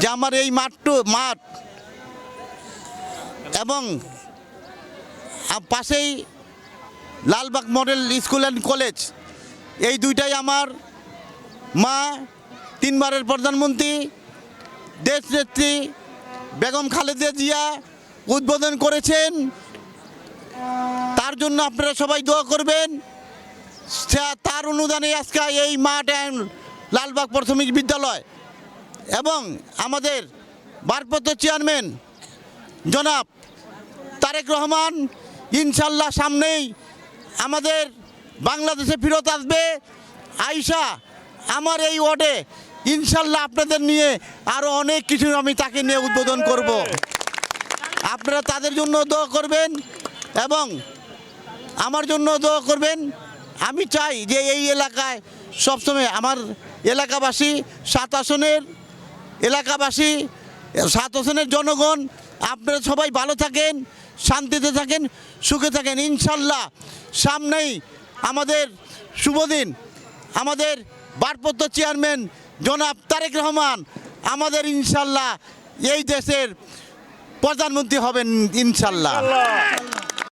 যে আমার এই মাঠটু, মাঠ। এবং পাশেই Lalbagh model school and college. এই দুইটাই আমার মা, তিনবারের প্রধানমন্ত্রী, দেশনেত্রী বেগম খালেদা জিয়া উদ্বোধন করেছেন। তার জন্য আপনারা সবাই দোয়া করবেন। তার অনুদানে আজকে এই মাঠ and লালবাগ প্রাথমিক বিদ্যালয়। এবং আমাদের ভারপ্রাপ্ত চেয়ারম্যান জনাব তারেক রহমান, ইনশাল্লাহ সামনেই আমাদের বাংলাদেশে ফেরত আসবে। আইসা আমার এই ওয়ার্ডে ইনশাল্লাহ আপনাদের নিয়ে আরও অনেক কিছু আমি তাকে নিয়ে উদ্বোধন করব। আপনারা তাদের জন্য দোয়া করবেন এবং আমার জন্য দোয়া করবেন। আমি চাই যে এই এলাকায় সবসময় আমার এলাকাবাসী সাত আসনের এলাকাবাসী সাত আসনের জনগণ, আপনারা সবাই ভালো থাকেন, শান্তিতে থাকেন, সুখে থাকেন। ইনশাল্লাহ সামনেই আমাদের শুভদিন। আমাদের ভারপ্রাপ্ত চেয়ারম্যান জনাব তারেক রহমান আমাদের ইনশাল্লাহ এই দেশের প্রধানমন্ত্রী হবেন ইনশাল্লাহ।